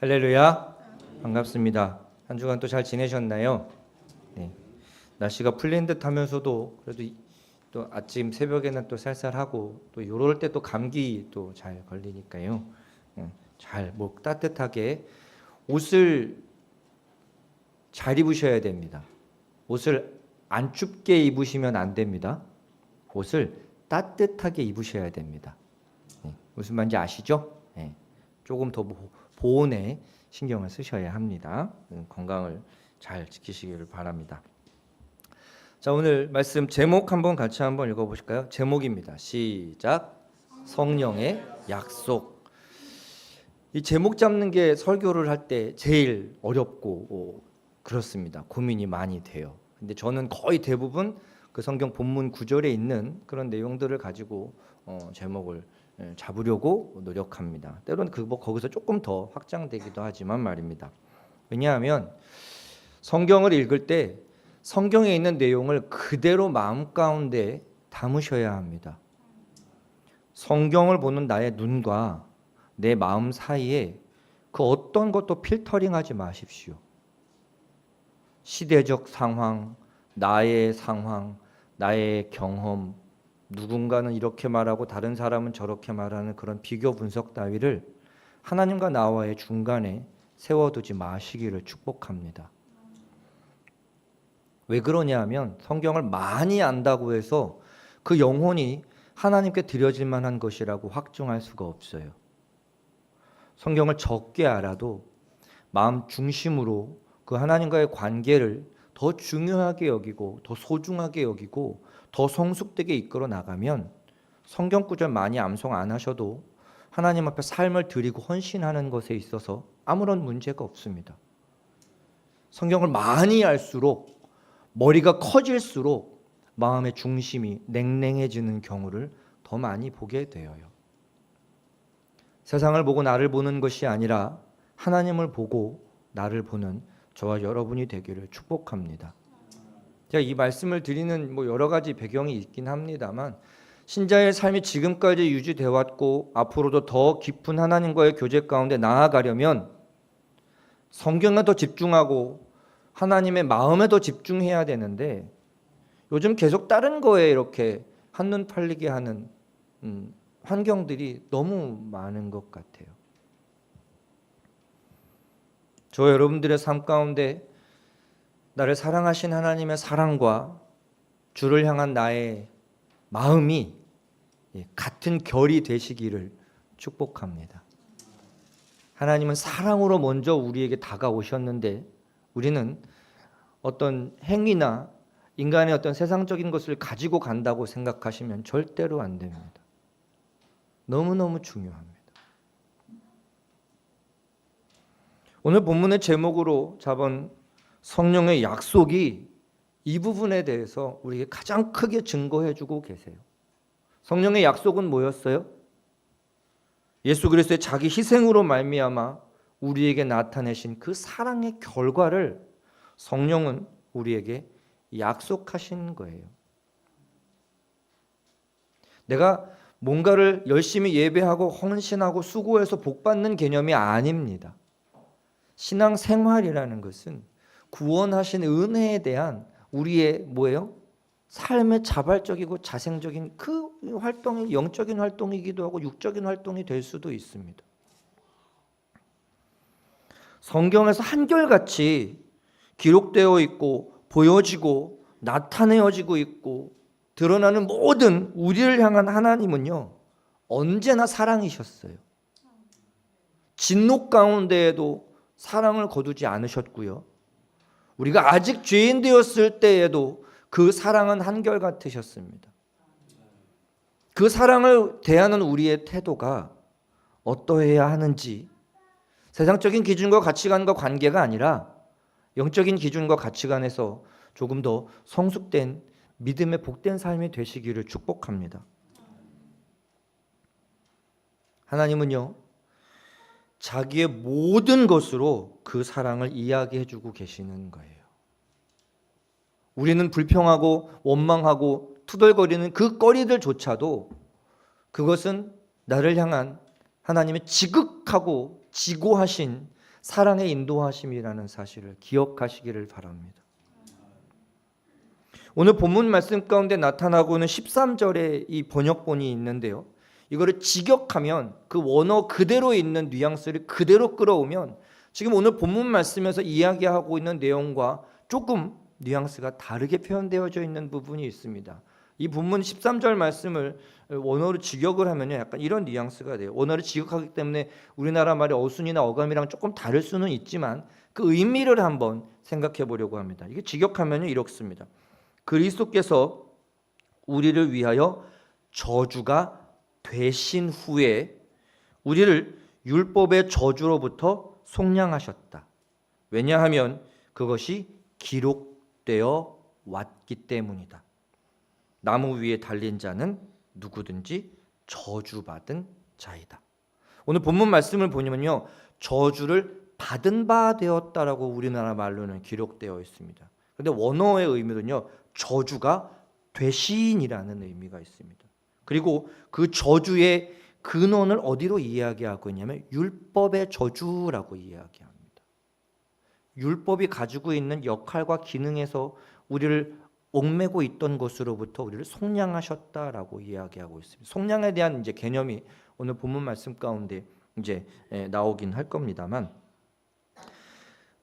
할렐루야. 반갑습니다. 한 주간 또 잘 지내셨나요? 네. 날씨가 풀린 듯 하면서도 그래도 이- 또 아침 새벽에는 또 쌀쌀하고 또 요럴 때 또 감기 또 잘 걸리니까요. 잘목 따뜻하게 옷을 잘 입으셔야 됩니다. 옷을 안 춥게 입으시면 안 됩니다. 옷을 따뜻하게 입으셔야 됩니다. 네. 무슨 말인지 아시죠? 네. 조금 더 보- 보온에 신경을 쓰셔야 합니다. 음, 건강을 잘 지키시기를 바랍니다. 자 오늘 말씀 제목 한번 같이 한번 읽어 보실까요? 제목입니다. 시작. 성령의 약속. 이 제목 잡는 게 설교를 할 때 제일 어렵고 어, 그렇습니다. 고민이 많이 돼요. 근데 저는 거의 대부분 그 성경 본문 구절에 있는 그런 내용들을 가지고 어, 제목을 예, 잡으려고 노력합니다. 때로는 그뭐 거기서 조금 더 확장되기도 하지만 말입니다. 왜냐하면 성경을 읽을 때 성경에 있는 내용을 그대로 마음 가운데 담으셔야 합니다. 성경을 보는 나의 눈과 내 마음 사이에 그 어떤 것도 필터링하지 마십시오. 시대적 상황, 나의 상황, 나의 경험, 누군가는 이렇게 말하고 다른 사람은 저렇게 말하는 그런 비교 분석 따위를 하나님과 나와의 중간에 세워두지 마시기를 축복합니다. 왜 그러냐 하면 성경을 많이 안다고 해서 그 영혼이 하나님께 드려질 만한 것이라고 확증할 수가 없어요. 성경을 적게 알아도 마음 중심으로 그 하나님과의 관계를 더 중요하게 여기고 더 소중하게 여기고 더 성숙되게 이끌어 나가면 성경 구절 많이 암송 안 하셔도 하나님 앞에 삶을 드리고 헌신하는 것에 있어서 아무런 문제가 없습니다. 성경을 많이 알수록 머리가 커질수록 마음의 중심이 냉랭해지는 경우를 더 많이 보게 되어요. 세상을 보고 나를 보는 것이 아니라 하나님을 보고 나를 보는 저와 여러분이 되기를 축복합니다. 제가 이 말씀을 드리는 뭐 여러 가지 배경이 있긴 합니다만 신자의 삶이 지금까지 유지돼 왔고 앞으로도 더 깊은 하나님과의 교제 가운데 나아가려면 성경에 더 집중하고 하나님의 마음에 더 집중해야 되는데 요즘 계속 다른 거에 이렇게 한눈 팔리게 하는 음, 환경들이 너무 많은 것 같아요. 저 여러분들의 삶 가운데 나를 사랑하신 하나님의 사랑과 주를 향한 나의 마음이 예, 같은 결이 되시기를 축복합니다. 하나님은 사랑으로 먼저 우리에게 다가오셨는데 우리는 어떤 행위나 인간의 어떤 세상적인 것을 가지고 간다고 생각하시면 절대로 안 됩니다. 너무너무 중요합니다. 오늘 본문의 제목으로 잡은 성령의 약속이 이 부분에 대해서 우리에게 가장 크게 증거해 주고 계세요. 성령의 약속은 뭐였어요? 예수 그리스도의 자기 희생으로 말미암아 우리에게 나타내신 그 사랑의 결과를 성령은 우리에게 약속하신 거예요. 내가 뭔가를 열심히 예배하고 헌신하고 수고해서 복 받는 개념이 아닙니다. 신앙 생활이라는 것은 구원하신 은혜에 대한 우리의 뭐예요? 삶의 자발적이고 자생적인 그 활동이 영적인 활동이기도 하고 육적인 활동이 될 수도 있습니다. 성경에서 한결같이 기록되어 있고 보여지고 나타내어지고 있고 드러나는 모든 우리를 향한 하나님은요 언제나 사랑이셨어요. 진노 가운데에도 사랑을 거두지 않으셨고요. 우리가 아직 죄인 되었을 때에도 그 사랑은 한결 같으셨습니다. 그 사랑을 대하는 우리의 태도가 어떠해야 하는지 세상적인 기준과 가치관과 관계가 아니라 영적인 기준과 가치관에서 조금 더 성숙된 믿음의 복된 삶이 되시기를 축복합니다. 하나님은요, 자기의 모든 것으로 그 사랑을 이야기해 주고 계시는 거예요. 우리는 불평하고 원망하고 투덜거리는 그 거리들조차도 그것은 나를 향한 하나님의 지극하고 지고하신 사랑의 인도하심이라는 사실을 기억하시기를 바랍니다. 오늘 본문 말씀 가운데 나타나고 있는 13절에 이 번역본이 있는데요. 이거를 직역하면 그 원어 그대로 있는 뉘앙스를 그대로 끌어오면 지금 오늘 본문 말씀에서 이야기하고 있는 내용과 조금 뉘앙스가 다르게 표현되어져 있는 부분이 있습니다. 이 본문 13절 말씀을 원어로 직역을 하면요. 약간 이런 뉘앙스가 돼요. 원어를 직역하기 때문에 우리나라 말의 어순이나 어감이랑 조금 다를 수는 있지만 그 의미를 한번 생각해 보려고 합니다. 이게 직역하면요. 이렇습니다. 그리스도께서 우리를 위하여 저주가 되신 후에 우리를 율법의 저주로부터 속량하셨다. 왜냐하면 그것이 기록되어 왔기 때문이다. 나무 위에 달린 자는 누구든지 저주받은 자이다. 오늘 본문 말씀을 보면요. 저주를 받은 바 되었다라고 우리나라 말로는 기록되어 있습니다. 근데 원어의 의미는요. 저주가 되신이라는 의미가 있습니다. 그리고 그 저주의 근원을 어디로 이야기하고 있냐면 율법의 저주라고 이야기합니다. 율법이 가지고 있는 역할과 기능에서 우리를 옥매고 있던 것으로부터 우리를 속량하셨다라고 이야기하고 있습니다. 속량에 대한 이제 개념이 오늘 본문 말씀 가운데 이제 예, 나오긴 할 겁니다만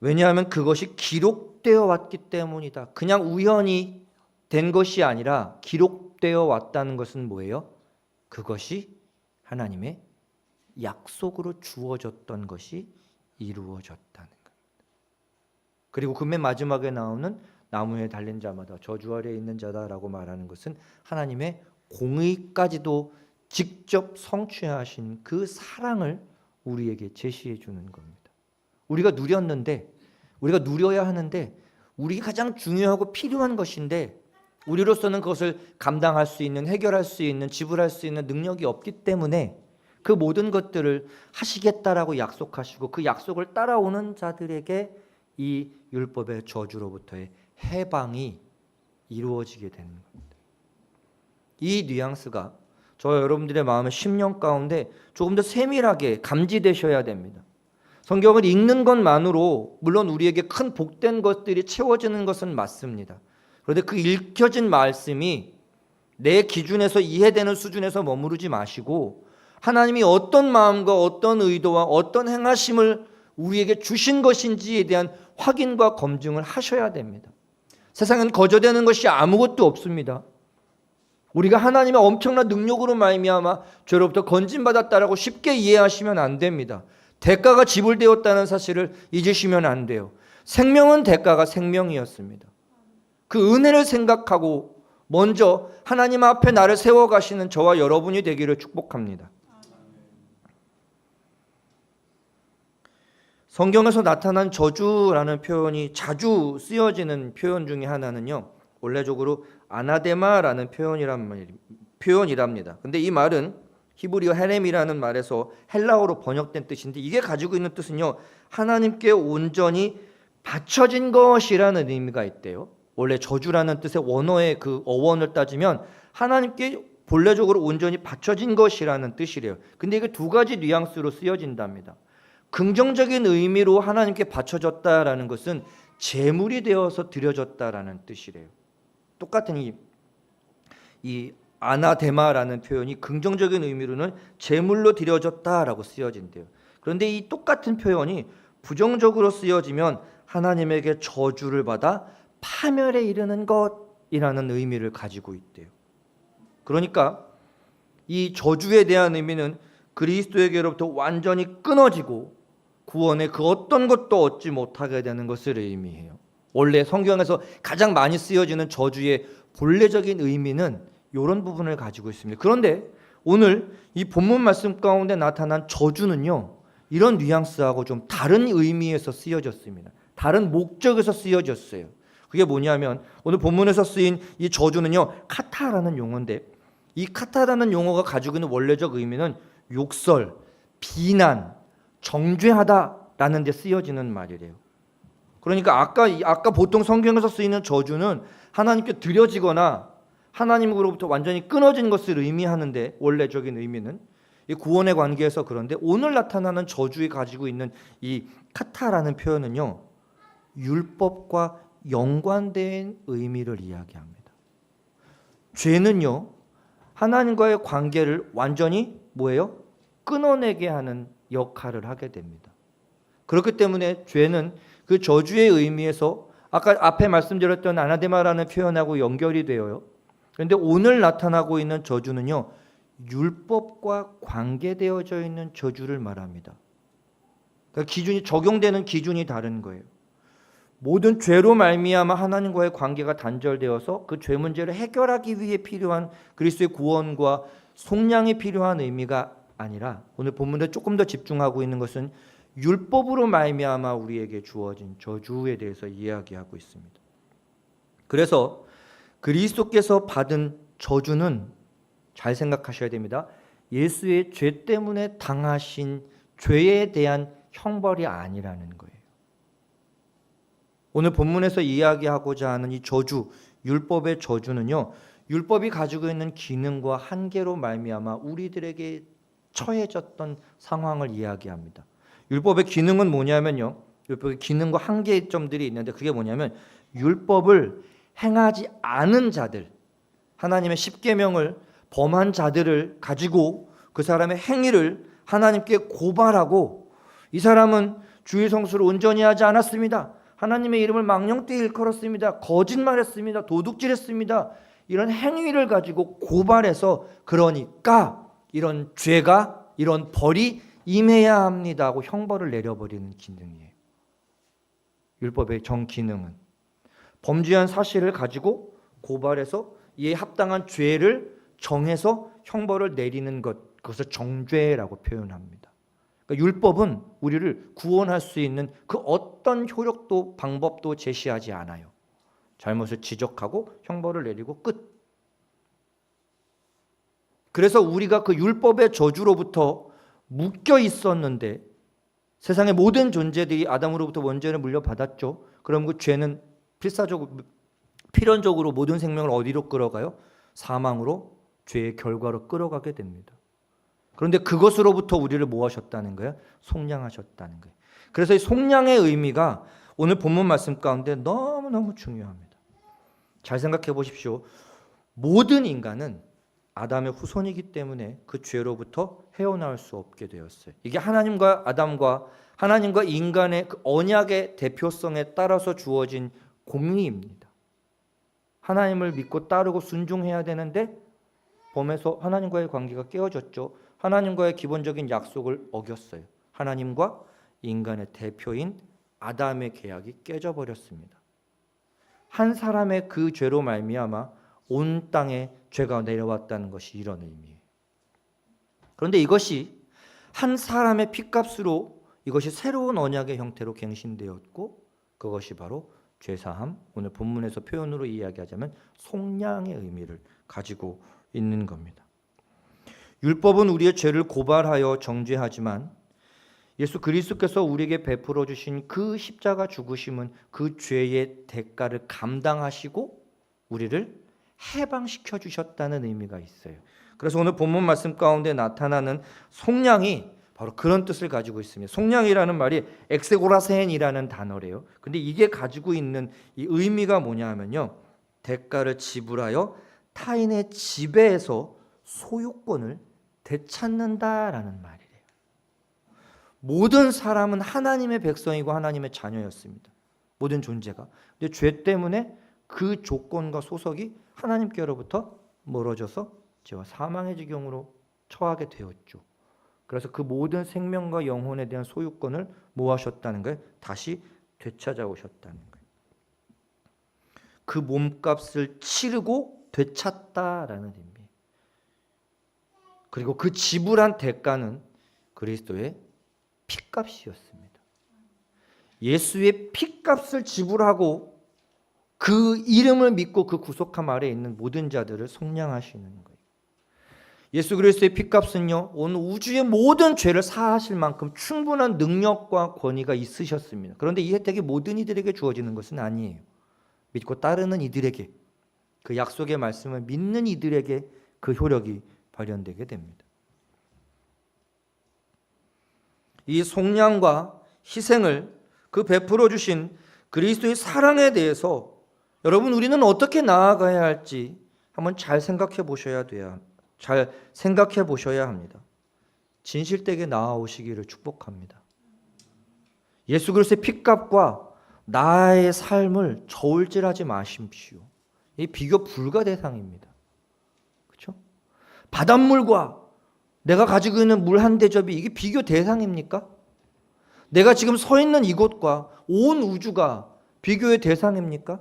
왜냐하면 그것이 기록되어 왔기 때문이다. 그냥 우연히 된 것이 아니라 기록 되어 왔다는 것은 뭐예요? 그것이 하나님의 약속으로 주어졌던 것이 이루어졌다는 겁니다. 그리고 그 맨 마지막에 나오는 나무에 달린 자마다 저주 아래에 있는 자다라고 말하는 것은 하나님의 공의까지도 직접 성취하신 그 사랑을 우리에게 제시해 주는 겁니다. 우리가 누렸는데 우리가 누려야 하는데 우리 가장 중요하고 필요한 것인데 우리로서는 그것을 감당할 수 있는 해결할 수 있는 지불할 수 있는 능력이 없기 때문에 그 모든 것들을 하시겠다라고 약속하시고 그 약속을 따라오는 자들에게 이 율법의 저주로부터의 해방이 이루어지게 되는 겁니다. 이 뉘앙스가 저 여러분들의 마음의 심령 가운데 조금 더 세밀하게 감지되셔야 됩니다. 성경을 읽는 것만으로 물론 우리에게 큰 복된 것들이 채워지는 것은 맞습니다. 그런데 그 읽혀진 말씀이 내 기준에서 이해되는 수준에서 머무르지 마시고 하나님이 어떤 마음과 어떤 의도와 어떤 행하심을 우리에게 주신 것인지에 대한 확인과 검증을 하셔야 됩니다. 세상은 거저되는 것이 아무것도 없습니다. 우리가 하나님의 엄청난 능력으로 말미암아 죄로부터 건진받았다라고 쉽게 이해하시면 안 됩니다. 대가가 지불되었다는 사실을 잊으시면 안 돼요. 생명은 대가가 생명이었습니다. 그 은혜를 생각하고 먼저 하나님 앞에 나를 세워 가시는 저와 여러분이 되기를 축복합니다. 성경에서 나타난 저주라는 표현이 자주 쓰여지는 표현 중에 하나는요. 원래적으로 아나데마라는 표현이란 말, 표현이랍니다. 근데 이 말은 히브리어 헤렘이라는 말에서 헬라어로 번역된 뜻인데 이게 가지고 있는 뜻은요. 하나님께 온전히 바쳐진 것이라는 의미가 있대요. 원래 저주라는 뜻의 원어의 그 어원을 따지면 하나님께 본래적으로 온전히 바쳐진 것이라는 뜻이래요. 근데 이게 두 가지 뉘앙스로 쓰여진답니다. 긍정적인 의미로 하나님께 바쳐졌다라는 것은 제물이 되어서 드려졌다라는 뜻이래요. 똑같은 이, 이 아나데마라는 표현이 긍정적인 의미로는 제물로 드려졌다라고 쓰여진대요. 그런데 이 똑같은 표현이 부정적으로 쓰여지면 하나님에게 저주를 받아 파멸에 이르는 것이라는 의미를 가지고 있대요. 그러니까 이 저주에 대한 의미는 그리스도에게로부터 완전히 끊어지고 구원의 그 어떤 것도 얻지 못하게 되는 것을 의미해요. 원래 성경에서 가장 많이 쓰여지는 저주의 본래적인 의미는 이런 부분을 가지고 있습니다. 그런데 오늘 이 본문 말씀 가운데 나타난 저주는요. 이런 뉘앙스하고 좀 다른 의미에서 쓰여졌습니다. 다른 목적에서 쓰여졌어요. 그게 뭐냐면 오늘 본문에서 쓰인 이 저주는요. 카타라는 용어인데 이 카타라는 용어가 가지고 있는 원래적 의미는 욕설, 비난, 정죄하다라는 데 쓰여지는 말이래요. 그러니까 아까 아까 보통 성경에서 쓰이는 저주는 하나님께 드려지거나 하나님으로부터 완전히 끊어진 것을 의미하는데 원래적인 의미는 이 구원의 관계에서 그런데 오늘 나타나는 저주에 가지고 있는 이 카타라는 표현은요. 율법과 연관된 의미를 이야기합니다. 죄는요. 하나님과의 관계를 완전히 뭐예요? 끊어내게 하는 역할을 하게 됩니다. 그렇기 때문에 죄는 그 저주의 의미에서 아까 앞에 말씀드렸던 아나데마라는 표현하고 연결이 되어요. 그런데 오늘 나타나고 있는 저주는요. 율법과 관계되어져 있는 저주를 말합니다. 그러니까 기준이 적용되는 기준이 다른 거예요. 모든 죄로 말미암아 하나님과의 관계가 단절되어서 그 죄 문제를 해결하기 위해 필요한 그리스도의 구원과 속량이 필요한 의미가 아니라 오늘 본문에 조금 더 집중하고 있는 것은 율법으로 말미암아 우리에게 주어진 저주에 대해서 이야기하고 있습니다. 그래서 그리스도께서 받은 저주는 잘 생각하셔야 됩니다. 예수의 죄 때문에 당하신 죄에 대한 형벌이 아니라는 거예요. 오늘 본문에서 이야기하고자 하는 이 저주, 율법의 저주는요. 율법이 가지고 있는 기능과 한계로 말미암아 우리들에게 처해졌던 상황을 이야기합니다. 율법의 기능은 뭐냐면요. 율법의 기능과 한계점들이 있는데 그게 뭐냐면 율법을 행하지 않은 자들, 하나님의 십계명을 범한 자들을 가지고 그 사람의 행위를 하나님께 고발하고 이 사람은 주의 성수를 온전히 하지 않았습니다. 하나님의 이름을 망령되이 일컬었습니다. 거짓말했습니다. 도둑질했습니다. 이런 행위를 가지고 고발해서 그러니까 이런 죄가 이런 벌이 임해야 합니다 하고 형벌을 내려버리는 기능이에요. 율법의 정 기능은 범죄한 사실을 가지고 고발해서 이에 합당한 죄를 정해서 형벌을 내리는 것 그것을 정죄라고 표현합니다. 그러니까 율법은 우리를 구원할 수 있는 그 어떤 효력도 방법도 제시하지 않아요. 잘못을 지적하고 형벌을 내리고 끝. 그래서 우리가 그 율법의 저주로부터 묶여 있었는데 세상의 모든 존재들이 아담으로부터 원죄를 물려받았죠. 그럼 그 죄는 필사적으로 필연적으로 모든 생명을 어디로 끌어가요? 사망으로 죄의 결과로 끌어가게 됩니다. 그런데 그것으로부터 우리를 뭐 하셨다는 거예요? 속량하셨다는 거예요. 그래서 이 속량의 의미가 오늘 본문 말씀 가운데 너무너무 중요합니다. 잘 생각해 보십시오. 모든 인간은 아담의 후손이기 때문에 그 죄로부터 헤어나올 수 없게 되었어요. 이게 하나님과 아담과 하나님과 인간의 그 언약의 대표성에 따라서 주어진 공리입니다. 하나님을 믿고 따르고 순종해야 되는데 범에서 하나님과의 관계가 깨어졌죠. 하나님과의 기본적인 약속을 어겼어요. 하나님과 인간의 대표인 아담의 계약이 깨져 버렸습니다. 한 사람의 그 죄로 말미암아 온 땅에 죄가 내려왔다는 것이 이런 의미예요. 그런데 이것이 한 사람의 피값으로 이것이 새로운 언약의 형태로 갱신되었고 그것이 바로 죄사함 오늘 본문에서 표현으로 이야기하자면 속량의 의미를 가지고 있는 겁니다. 율법은 우리의 죄를 고발하여 정죄하지만 예수 그리스도께서 우리에게 베풀어 주신 그 십자가 죽으심은 그 죄의 대가를 감당하시고 우리를 해방시켜 주셨다는 의미가 있어요. 그래서 오늘 본문 말씀 가운데 나타나는 속량이 바로 그런 뜻을 가지고 있습니다. 속량이라는 말이 엑세고라센이라는 단어래요. 근데 이게 가지고 있는 이 의미가 뭐냐 하면요. 대가를 지불하여 타인의 지배에서 소유권을 되찾는다라는 말이래요. 모든 사람은 하나님의 백성이고 하나님의 자녀였습니다. 모든 존재가. 근데 죄 때문에 그 조건과 소속이 하나님께로부터 멀어져서 죄와 사망의 지경으로 처하게 되었죠. 그래서 그 모든 생명과 영혼에 대한 소유권을 모하셨다는 거예요. 다시 되찾아오셨다는 거예요. 그 몸값을 치르고 되찾다라는 의미. 그리고 그 지불한 대가는 그리스도의 피값이었습니다. 예수의 피값을 지불하고 그 이름을 믿고 그 구속함 아래 있는 모든 자들을 속량하시는 거예요. 예수 그리스도의 피값은요, 온 우주의 모든 죄를 사하실 만큼 충분한 능력과 권위가 있으셨습니다. 그런데 이 혜택이 모든 이들에게 주어지는 것은 아니에요. 믿고 따르는 이들에게, 그 약속의 말씀을 믿는 이들에게 그 효력이 발현되게 됩니다. 이 속량과 희생을 그 베풀어 주신 그리스도의 사랑에 대해서 여러분 우리는 어떻게 나아가야 할지 한번 잘 생각해 보셔야 돼요. 잘 생각해 보셔야 합니다. 진실되게 나아오시기를 축복합니다. 예수 그리스도의 핏값과 나의 삶을 저울질하지 마십시오. 이 비교 불가 대상입니다. 바닷물과 내가 가지고 있는 물 한 대접이 이게 비교 대상입니까? 내가 지금 서 있는 이곳과 온 우주가 비교의 대상입니까?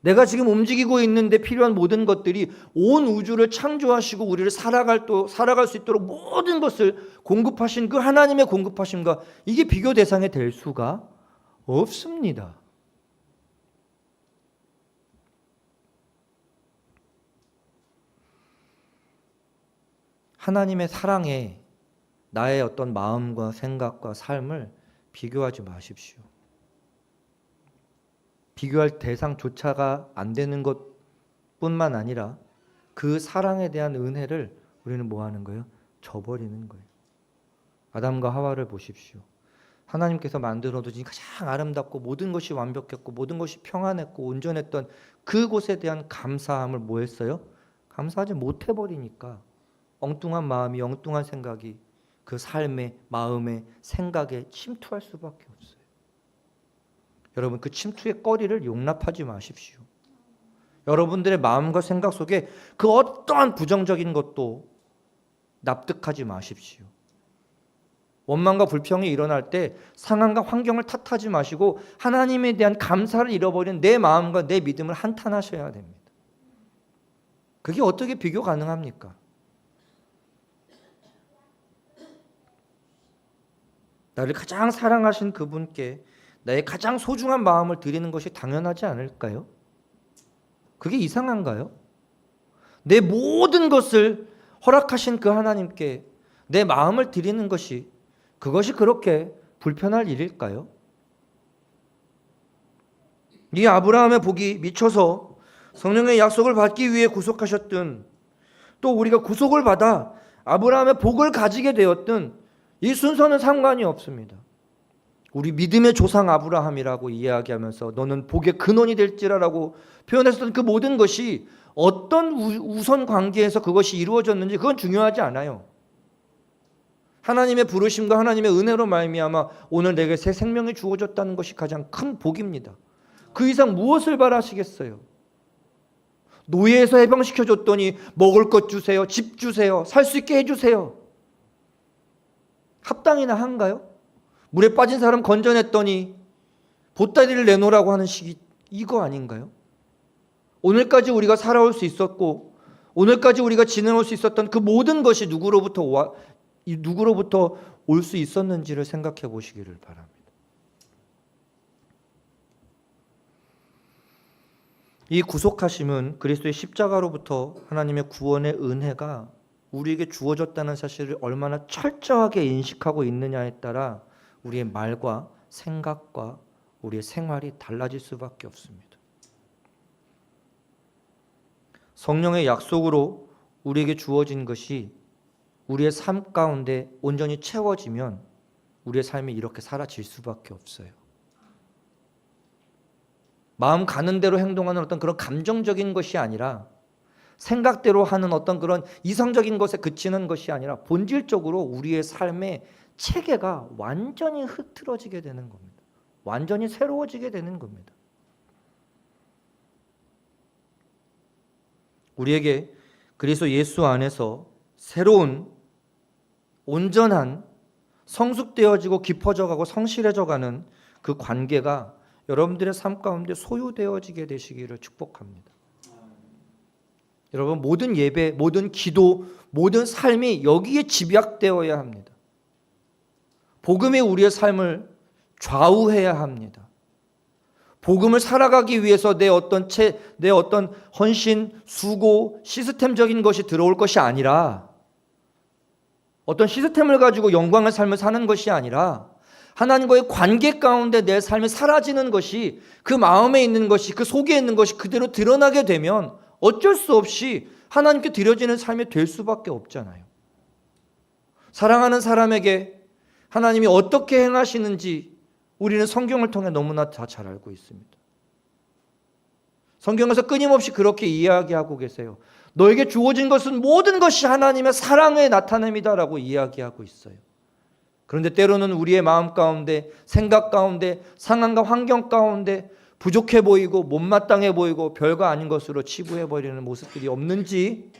내가 지금 움직이고 있는데 필요한 모든 것들이 온 우주를 창조하시고 우리를 살아갈 또 살아갈 수 있도록 모든 것을 공급하신 그 하나님의 공급하심과 이게 비교 대상이 될 수가 없습니다. 하나님의 사랑에 나의 어떤 마음과 생각과 삶을 비교하지 마십시오. 비교할 대상조차가 안 되는 것 뿐만 아니라 그 사랑에 대한 은혜를 우리는 뭐 하는 거예요? 저버리는 거예요. 아담과 하와를 보십시오. 하나님께서 만들어 두신 가장 아름답고 모든 것이 완벽했고 모든 것이 평안했고 온전했던 그곳에 대한 감사함을 뭐 했어요? 감사하지 못해 버리니까 엉뚱한 마음이 엉뚱한 생각이 그 삶의 마음의 생각에 침투할 수밖에 없어요. 여러분 그 침투의 거리를 용납하지 마십시오. 여러분들의 마음과 생각 속에 그 어떠한 부정적인 것도 납득하지 마십시오. 원망과 불평이 일어날 때 상황과 환경을 탓하지 마시고 하나님에 대한 감사를 잃어버린 내 마음과 내 믿음을 한탄하셔야 됩니다. 그게 어떻게 비교 가능합니까? 나를 가장 사랑하신 그분께 나의 가장 소중한 마음을 드리는 것이 당연하지 않을까요? 그게 이상한가요? 내 모든 것을 허락하신 그 하나님께 내 마음을 드리는 것이 그것이 그렇게 불편할 일일까요? 이 아브라함의 복이 미쳐서 성령의 약속을 받기 위해 구속하셨든 또 우리가 구속을 받아 아브라함의 복을 가지게 되었든 이 순서는 상관이 없습니다. 우리 믿음의 조상 아브라함이라고 이야기하면서 너는 복의 근원이 될지라라고 표현했었던 그 모든 것이 어떤 우선 관계에서 그것이 이루어졌는지 그건 중요하지 않아요. 하나님의 부르심과 하나님의 은혜로 말미암아 오늘 내게 새 생명이 주어졌다는 것이 가장 큰 복입니다. 그 이상 무엇을 바라시겠어요? 노예에서 해방시켜 줬더니 먹을 것 주세요, 집 주세요, 살 수 있게 해 주세요. 합당이나 한가요? 물에 빠진 사람 건져냈더니 보따리를 내놓으라고 하는 식이 이거 아닌가요? 오늘까지 우리가 살아올 수 있었고 오늘까지 우리가 지내올 수 있었던 그 모든 것이 누구로부터 와, 누구로부터 올 수 있었는지를 생각해 보시기를 바랍니다. 이 구속하심은 그리스도의 십자가로부터 하나님의 구원의 은혜가 우리에게 주어졌다는 사실을 얼마나 철저하게 인식하고 있느냐에 따라 우리의 말과 생각과 우리의 생활이 달라질 수밖에 없습니다. 성령의 약속으로 우리에게 주어진 것이 우리의 삶 가운데 온전히 채워지면 우리의 삶이 이렇게 사라질 수밖에 없어요. 마음 가는 대로 행동하는 어떤 그런 감정적인 것이 아니라 생각대로 하는 어떤 그런 이성적인 것에 그치는 것이 아니라 본질적으로 우리의 삶의 체계가 완전히 흐트러지게 되는 겁니다. 완전히 새로워지게 되는 겁니다. 우리에게 그리스도 예수 안에서 새로운 온전한 성숙되어지고 깊어져가고 성실해져가는 그 관계가 여러분들의 삶 가운데 소유되어지게 되시기를 축복합니다. 여러분 모든 예배, 모든 기도, 모든 삶이 여기에 집약되어야 합니다. 복음이 우리의 삶을 좌우해야 합니다. 복음을 살아가기 위해서 내 어떤 채, 내 어떤 헌신, 수고, 시스템적인 것이 들어올 것이 아니라 어떤 시스템을 가지고 영광의 삶을 사는 것이 아니라 하나님과의 관계 가운데 내 삶이 사라지는 것이 그 마음에 있는 것이 그 속에 있는 것이 그대로 드러나게 되면 어쩔 수 없이 하나님께 드려지는 삶이 될 수밖에 없잖아요. 사랑하는 사람에게 하나님이 어떻게 행하시는지 우리는 성경을 통해 너무나 다 잘 알고 있습니다. 성경에서 끊임없이 그렇게 이야기하고 계세요. 너에게 주어진 것은 모든 것이 하나님의 사랑의 나타냄이다라고 이야기하고 있어요. 그런데 때로는 우리의 마음 가운데, 생각 가운데, 상황과 환경 가운데 부족해 보이고 못마땅해 보이고 별거 아닌 것으로 치부해 버리는 모습들이 없는지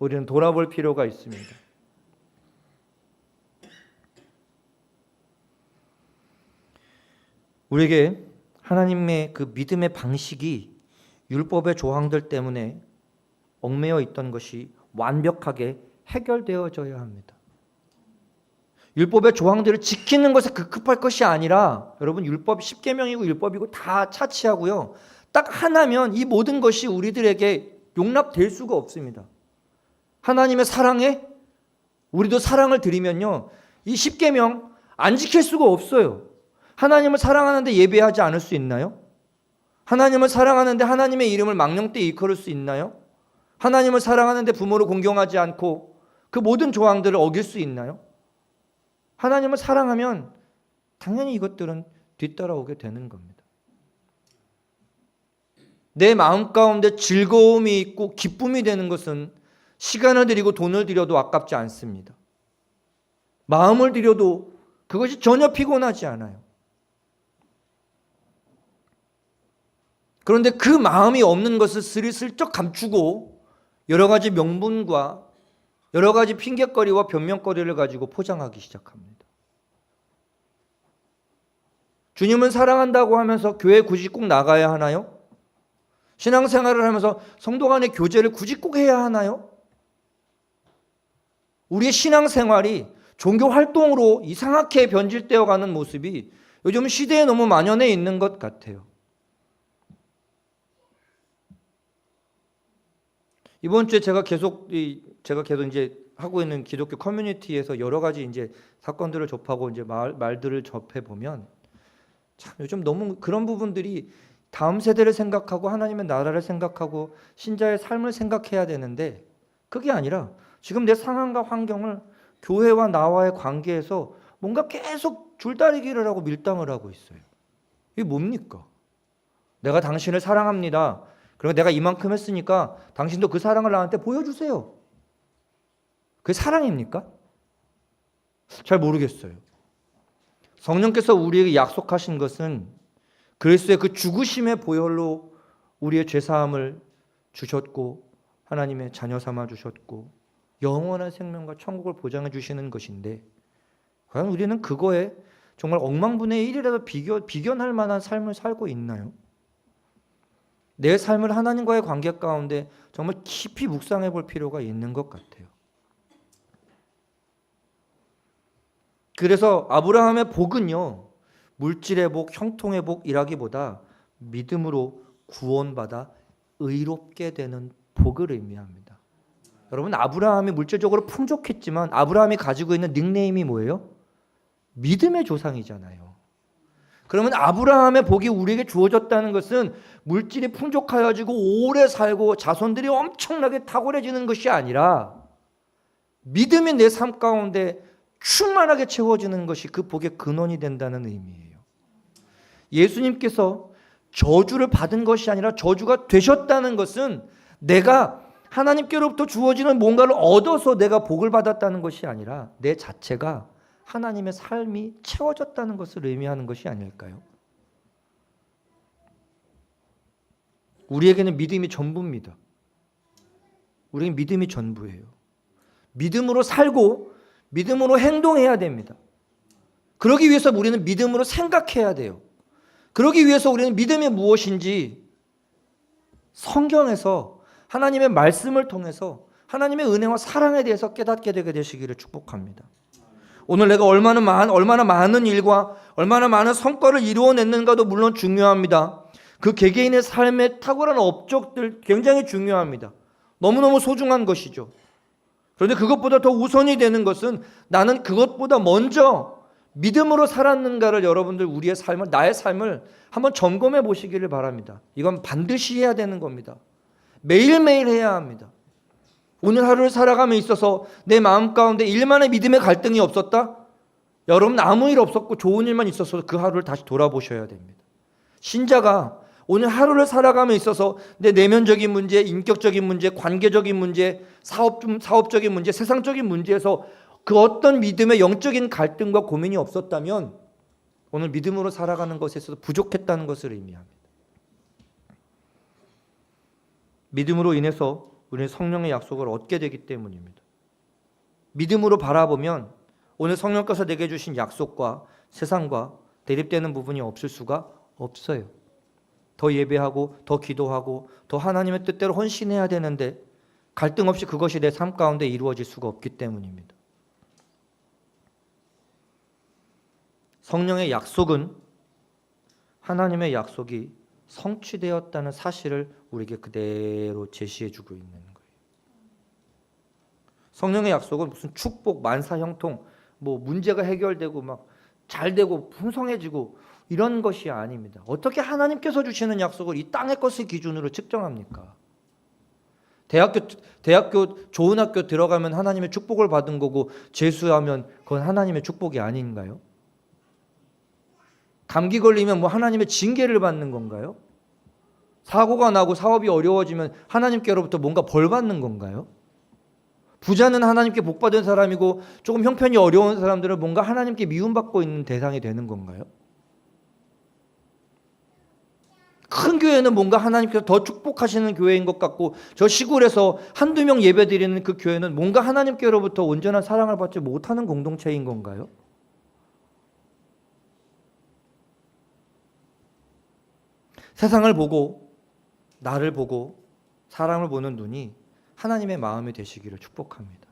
우리는 돌아볼 필요가 있습니다. 우리에게 하나님의 그 믿음의 방식이 율법의 조항들 때문에 얽매여 있던 것이 완벽하게 해결되어져야 합니다. 율법의 조항들을 지키는 것에 급급할 것이 아니라 여러분 율법 10계명이고 율법이고 다 차치하고요. 딱 하나면 이 모든 것이 우리들에게 용납될 수가 없습니다. 하나님의 사랑에 우리도 사랑을 드리면요. 이 10계명 안 지킬 수가 없어요. 하나님을 사랑하는데 예배하지 않을 수 있나요? 하나님을 사랑하는데 하나님의 이름을 망령때 일컬을 수 있나요? 하나님을 사랑하는데 부모를 공경하지 않고 그 모든 조항들을 어길 수 있나요? 하나님을 사랑하면 당연히 이것들은 뒤따라오게 되는 겁니다. 내 마음 가운데 즐거움이 있고 기쁨이 되는 것은 시간을 들이고 돈을 들여도 아깝지 않습니다. 마음을 들여도 그것이 전혀 피곤하지 않아요. 그런데 그 마음이 없는 것을 스리슬쩍 감추고 여러 가지 명분과 여러 가지 핑계거리와 변명거리를 가지고 포장하기 시작합니다. 주님은 사랑한다고 하면서 교회 굳이 꼭 나가야 하나요? 신앙생활을 하면서 성도 간의 교제를 굳이 꼭 해야 하나요? 우리의 신앙생활이 종교 활동으로 이상하게 변질되어 가는 모습이 요즘 시대에 너무 만연해 있는 것 같아요. 이번 주에 제가 계속 이 제가 계속 이제 하고 있는 기독교 커뮤니티에서 여러 가지 이제 사건들을 접하고 이제 말, 말들을 접해 보면 참 요즘 너무 그런 부분들이 다음 세대를 생각하고 하나님의 나라를 생각하고 신자의 삶을 생각해야 되는데 그게 아니라 지금 내 상황과 환경을 교회와 나와의 관계에서 뭔가 계속 줄다리기를 하고 밀당을 하고 있어요. 이게 뭡니까? 내가 당신을 사랑합니다. 그리고 내가 이만큼 했으니까 당신도 그 사랑을 나한테 보여주세요. 그게 사랑입니까? 잘 모르겠어요. 성령께서 우리에게 약속하신 것은 그리스도의 그 죽으심의 보혈로 우리의 죄 사함을 주셨고 하나님의 자녀 삼아 주셨고 영원한 생명과 천국을 보장해 주시는 것인데 과연 우리는 그거에 정말 억만분의 1이라도 비교, 비견할 만한 삶을 살고 있나요? 내 삶을 하나님과의 관계 가운데 정말 깊이 묵상해 볼 필요가 있는 것 같아요. 그래서 아브라함의 복은요, 물질의 복, 형통의 복이라기보다 믿음으로 구원받아 의롭게 되는 복을 의미합니다. 여러분, 아브라함이 물질적으로 풍족했지만 아브라함이 가지고 있는 닉네임이 뭐예요? 믿음의 조상이잖아요. 그러면 아브라함의 복이 우리에게 주어졌다는 것은 물질이 풍족하여지고 오래 살고 자손들이 엄청나게 탁월해지는 것이 아니라 믿음이 내 삶 가운데 충만하게 채워지는 것이 그 복의 근원이 된다는 의미예요. 예수님께서 저주를 받은 것이 아니라 저주가 되셨다는 것은 내가 하나님께로부터 주어지는 뭔가를 얻어서 내가 복을 받았다는 것이 아니라 내 자체가 하나님의 삶이 채워졌다는 것을 의미하는 것이 아닐까요? 우리에게는 믿음이 전부입니다. 우리는 믿음이 전부예요. 믿음으로 살고 믿음으로 행동해야 됩니다. 그러기 위해서 우리는 믿음으로 생각해야 돼요. 그러기 위해서 우리는 믿음이 무엇인지 성경에서 하나님의 말씀을 통해서 하나님의 은혜와 사랑에 대해서 깨닫게 되게 되시기를 축복합니다. 오늘 내가 얼마나 많은 얼마나 많은 일과 얼마나 많은 성과를 이루어냈는가도 물론 중요합니다. 그 개개인의 삶의 탁월한 업적들 굉장히 중요합니다. 너무너무 소중한 것이죠. 그런데 그것보다 더 우선이 되는 것은 나는 그것보다 먼저 믿음으로 살았는가를 여러분들 우리의 삶을 나의 삶을 한번 점검해 보시기를 바랍니다. 이건 반드시 해야 되는 겁니다. 매일매일 해야 합니다. 오늘 하루를 살아감에 있어서 내 마음 가운데 일만의 믿음의 갈등이 없었다? 여러분 아무 일 없었고 좋은 일만 있었어도 그 하루를 다시 돌아보셔야 됩니다. 신자가 오늘 하루를 살아감에 있어서 내 내면적인 문제, 인격적인 문제, 관계적인 문제, 사업 사업적인 문제, 세상적인 문제에서 그 어떤 믿음의 영적인 갈등과 고민이 없었다면 오늘 믿음으로 살아가는 것에 있어서 부족했다는 것을 의미합니다. 믿음으로 인해서 우리는 성령의 약속을 얻게 되기 때문입니다. 믿음으로 바라보면 오늘 성령께서 내게 주신 약속과 세상과 대립되는 부분이 없을 수가 없어요. 더 예배하고 더 기도하고 더 하나님의 뜻대로 헌신해야 되는데 갈등 없이 그것이 내 삶 가운데 이루어질 수가 없기 때문입니다. 성령의 약속은 하나님의 약속이 성취되었다는 사실을 우리에게 그대로 제시해 주고 있는 거예요. 성령의 약속은 무슨 축복, 만사 형통, 뭐 문제가 해결되고 막 잘 되고 풍성해지고 이런 것이 아닙니다. 어떻게 하나님께서 주시는 약속을 이 땅의 것을 기준으로 측정합니까? 대학교 대학교 좋은 학교 들어가면 하나님의 축복을 받은 거고 재수하면 그건 하나님의 축복이 아닌가요? 감기 걸리면 뭐 하나님의 징계를 받는 건가요? 사고가 나고 사업이 어려워지면 하나님께로부터 뭔가 벌 받는 건가요? 부자는 하나님께 복 받은 사람이고 조금 형편이 어려운 사람들은 뭔가 하나님께 미움받고 있는 대상이 되는 건가요? 큰 교회는 뭔가 하나님께서 더 축복하시는 교회인 것 같고 저 시골에서 한두 명 예배 드리는 그 교회는 뭔가 하나님께로부터 온전한 사랑을 받지 못하는 공동체인 건가요? 세상을 보고 나를 보고 사람을 보는 눈이 하나님의 마음이 되시기를 축복합니다.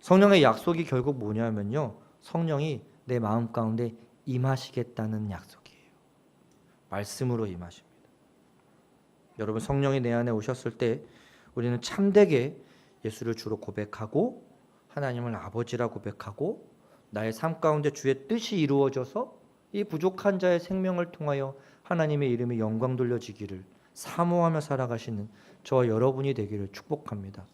성령의 약속이 결국 뭐냐면요. 성령이 내 마음 가운데 임하시겠다는 약속이에요. 말씀으로 임하십니다. 여러분 성령이 내 안에 오셨을 때 우리는 참되게 예수를 주로 고백하고 하나님을 아버지라 고백하고 나의 삶 가운데 주의 뜻이 이루어져서 이 부족한 자의 생명을 통하여 하나님의 이름에 영광 돌려지기를 사모하며 살아가시는 저와 여러분이 되기를 축복합니다.